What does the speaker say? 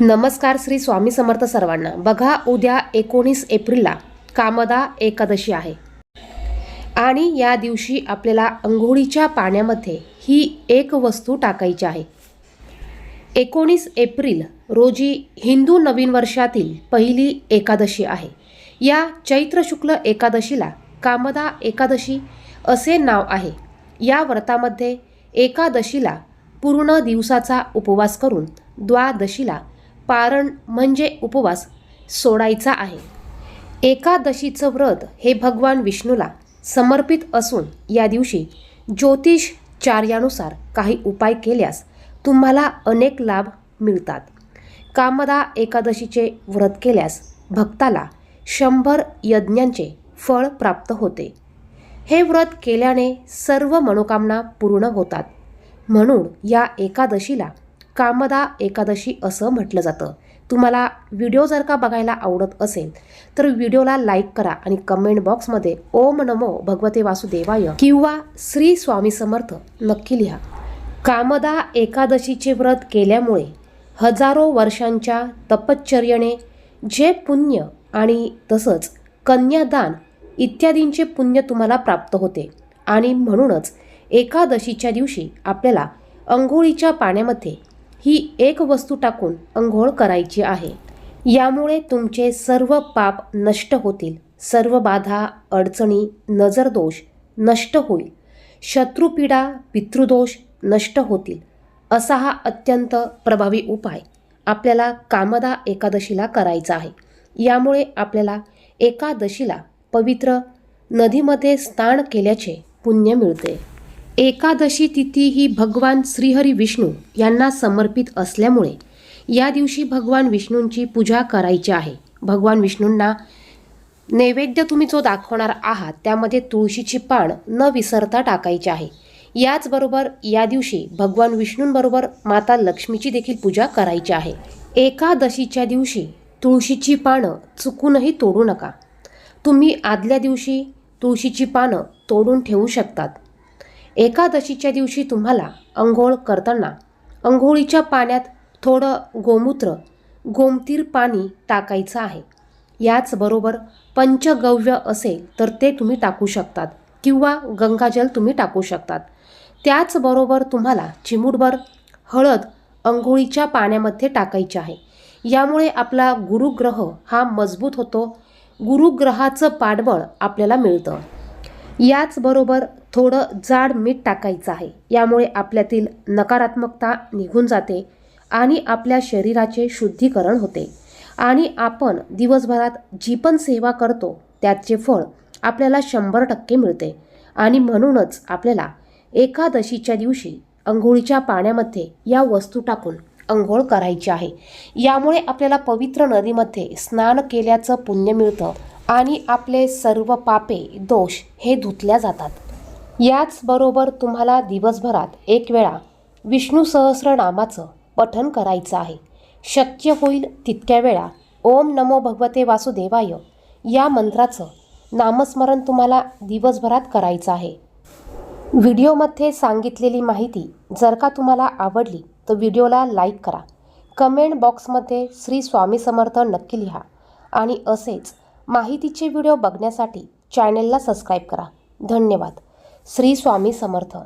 नमस्कार श्री स्वामी समर्थ सर्वांना. बघा उद्या एकोणीस एप्रिलला कामदा एकादशी आहे. आणि या दिवशी आपल्याला अंघोळीच्या पाण्यामध्ये ही एक वस्तू टाकायची आहे. एकोणीस एप्रिल रोजी हिंदू नवीन वर्षातील पहिली एकादशी आहे. या चैत्र शुक्ल एकादशीला कामदा एकादशी असे नाव आहे. या व्रतामध्ये एकादशीला पूर्ण दिवसाचा उपवास करून द्वादशीला पारण म्हणजे उपवास सोडायचा आहे. एकादशीचं व्रत हे भगवान विष्णूला समर्पित असून या दिवशी ज्योतिष चार्यानुसार काही उपाय केल्यास तुम्हाला अनेक लाभ मिळतात. कामदा एकादशीचे व्रत केल्यास भक्ताला शंभर यज्ञांचे फळ प्राप्त होते. हे व्रत केल्याने सर्व मनोकामना पूर्ण होतात. म्हणून या एकादशीला कामदा एकादशी असं म्हटलं जातं. तुम्हाला व्हिडिओ जर का बघायला आवडत असेल तर व्हिडिओला लाईक करा आणि कमेंट बॉक्समध्ये ओम नमो भगवते वासुदेवाय किंवा श्री स्वामी समर्थ नक्की लिहा. कामदा एकादशीचे व्रत केल्यामुळे हजारो वर्षांच्या तपश्चर्येने जे पुण्य आणि तसंच कन्यादान इत्यादींचे पुण्य तुम्हाला प्राप्त होते आणि म्हणूनच एकादशीच्या दिवशी आपल्याला अंघोळीच्या पाण्यामध्ये ही एक वस्तू टाकून अंघोळ करायची आहे. यामुळे तुमचे सर्व पाप नष्ट होतील. सर्व बाधा अडचणी नजरदोष नष्ट होईल. शत्रुपीडा पितृदोष नष्ट होतील. असा हा अत्यंत प्रभावी उपाय आपल्याला कामदा एकादशीला करायचा आहे. यामुळे आपल्याला एकादशीला पवित्र नदीमध्ये स्नान केल्याचे पुण्य मिळते. एकादशी तिथी ही भगवान श्रीहरी विष्णू यांना समर्पित असल्यामुळे या दिवशी भगवान विष्णूंची पूजा करायची आहे. भगवान विष्णूंना नैवेद्य तुम्ही जो दाखवणार आहात त्यामध्ये तुळशीची पान न विसरता टाकायची आहे. याचबरोबर या दिवशी भगवान विष्णूंबरोबर माता लक्ष्मीची देखील पूजा करायची आहे. एकादशीच्या दिवशी तुळशीची पानं चुकूनही तोडू नका. तुम्ही आदल्या दिवशी तुळशीची पानं तोडून ठेवू शकतात. एकादशीच्या दिवशी तुम्हाला अंघोळ करताना अंघोळीच्या पाण्यात थोडं गोमूत्र गोमतीर पाणी टाकायचं आहे. याचबरोबर पंचगव्य असेल तर ते तुम्ही टाकू शकतात किंवा गंगाजल तुम्ही टाकू शकतात. त्याचबरोबर तुम्हाला चिमूटभर हळद अंघोळीच्या पाण्यामध्ये टाकायची आहे. यामुळे आपला गुरुग्रह हा मजबूत होतो. गुरुग्रहाचं पाठबळ आपल्याला मिळतं. याचबरोबर थोडं जाड मीठ टाकायचं आहे. यामुळे आपल्यातील नकारात्मकता निघून जाते आणि आपल्या शरीराचे शुद्धीकरण होते. आणि आपण दिवसभरात जी पण सेवा करतो त्याचे फळ आपल्याला शंभर टक्के मिळते. आणि म्हणूनच आपल्याला एकादशीच्या दिवशी अंघोळीच्या पाण्यामध्ये या वस्तू टाकून अंघोळ करायची आहे. यामुळे आपल्याला पवित्र नदीमध्ये स्नान केल्याचं पुण्य मिळतं आणि आपले सर्व पापे दोष हे धुतल्या जातात. याचबरोबर तुम्हाला दिवसभरात एक वेळा विष्णू सहस्रनामाचं पठन करायचं आहे. शक्य होईल तितक्या वेळा ओम नमो भगवते वासुदेवाय या मंत्राचं नामस्मरण तुम्हाला दिवसभरात करायचं आहे. व्हिडिओमध्ये सांगितलेली माहिती जर का तुम्हाला आवडली तर व्हिडिओला लाईक करा. कमेंट बॉक्समध्ये श्री स्वामी समर्थ नक्की लिहा आणि असेच माहितीचे व्हिडिओ बघण्यासाठी चॅनेलला सबस्क्राईब करा. धन्यवाद. श्री स्वामी समर्थ.